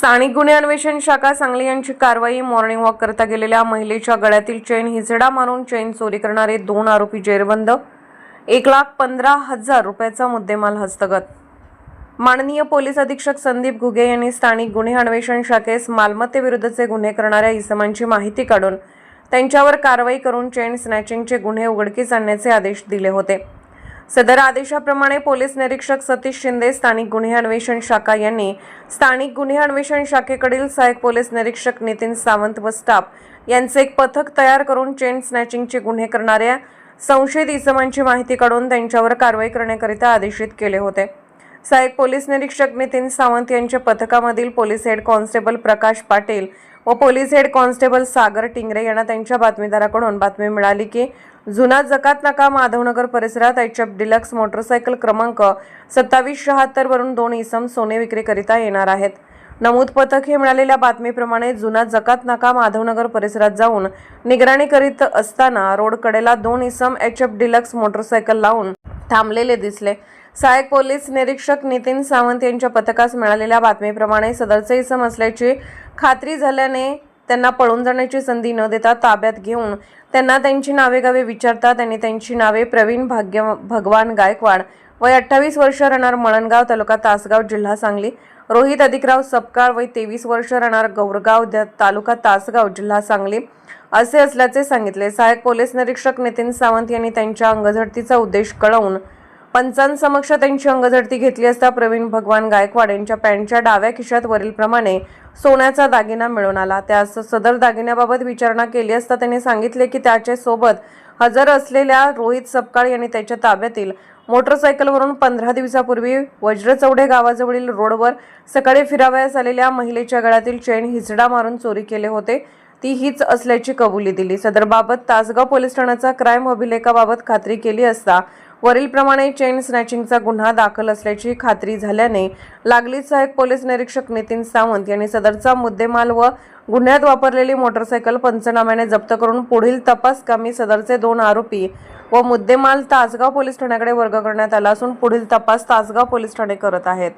स्थानिक गुन्हे अन्वेषण शाखा सांगली यांची कारवाई मॉर्निंग वॉक करता गेलेल्या महिलेच्या गळ्यातील चेन हिजडा मारून चेन चोरी करणारे दोन आरोपी जेरबंद एक लाख पंधरा हजार रुपयाचा मुद्देमाल हस्तगत. माननीय पोलीस अधीक्षक संदीप घुगे यांनी स्थानिक गुन्हे अन्वेषण शाखेस मालमत्तेविरुद्धचे गुन्हे करणाऱ्या इसमांची माहिती काढून त्यांच्यावर कारवाई करून चेन स्नॅचिंगचे गुन्हे उघडकीस आणण्याचे आदेश दिले होते. सदर आदेशाप्रमाणे पोलीस निरीक्षक सतीश शिंदे स्थानिक गुन्हे अन्वेषण शाखा यांनी स्थानिक गुन्हे अन्वेषण शाखेकडील सहाय्यक पोलीस निरीक्षक नितीन सावंत व स्टाफ यांचे एक पथक तयार करून चेन स्नॅचिंगचे गुन्हे करणाऱ्या संशयित इसमांची माहिती काढून त्यांच्यावर कारवाई करण्याकरिता आदेशित केले होते. सहाय्यक पोलीस निरीक्षक नितीन सावंत यांच्या पथकामधील police head constable Prakash Patil व police head constable Sagar Tingre यांना त्यांच्या बातमीदाराकडून बातमी मिळाली की जुना जकात नाका माधवनगर परिसरात एच एफ डिलक्स मोटरसायकल क्रमांक सत्तावीस शहात्तर वरून दोन इसम सोने विक्रीकरिता येणार आहेत. नमूद पथक हे मिळालेल्या बातमीप्रमाणे जुना जकात नाका माधवनगर परिसरात जाऊन निगराणी करीत असताना रोडकडेला दोन इसम एच एफ डिलक्स मोटरसायकल लावून थांबलेले दिसले. सहाय्यक पोलीस निरीक्षक नितीन सावंत यांच्या पथकास मिळालेल्या बातमीप्रमाणे सदरचे इसम असल्याची खात्री झाल्याने त्यांना पळून जाण्याची संधी न देता ताब्यात घेऊन त्यांना त्यांची नावे गावे विचारतात आणि त्यांची नावे प्रवीण भाग्य भगवान गायकवाड वय अठ्ठावीस वर्ष राहणार मळणगाव तालुका तासगाव जिल्हा सांगली. रोहित अधिकराव सपकाळ वय तेवीस वर्ष राहणार गौरगाव द- तालुका तासगाव जिल्हा सांगली. असे असल्याचे सांगितले. सहाय्यक पोलीस निरीक्षक नितीन सावंत यांनी त्यांच्या अंगझडतीचा उद्देश कळवून पंचांसमक्ष त्यांची अंगझडती घेतली असता प्रवीण भगवान गायकवाड यांच्या पॅन्टच्या डाव्या खिशात वरीलप्रमाणे सोन्याचा दागिना मिळून आला. त्यास सदर दागिन्याबाबत विचारणा केली असता त्यांनी सांगितले की त्याच्या सोबत हजर असलेल्या रोहित सपकाळ यांनी त्याच्या ताब्यातील मोटरसायकलवरून पंधरा दिवसापूर्वी वज्रचौडे गावाजवळील रोडवर सकाळी फिरावयास आलेल्या महिलेच्या गळ्यातील चेन हिचडा मारून चोरी केले होते. ती हीच असल्याची कबुली दिली. सदरबाबत तासगाव पोलीस ठाण्याचा क्राईम अभिलेखाबाबत खात्री केली असता वरीलप्रमाणे चेन स्नॅचिंगचा गुन्हा दाखल असल्याची खात्री झाल्याने लागलीच सहाय्यक पोलीस निरीक्षक नितीन सावंत यांनी सदरचा मुद्देमाल व गुन्ह्यात वापरलेली मोटरसायकल पंचनाम्याने जप्त करून पुढील तपास कामी सदरचे दोन आरोपी व मुद्देमाल तासगाव पोलीस ठाण्याकडे वर्ग करण्यात आला असून पुढील तपास तासगाव पोलीस ठाणे करत आहेत.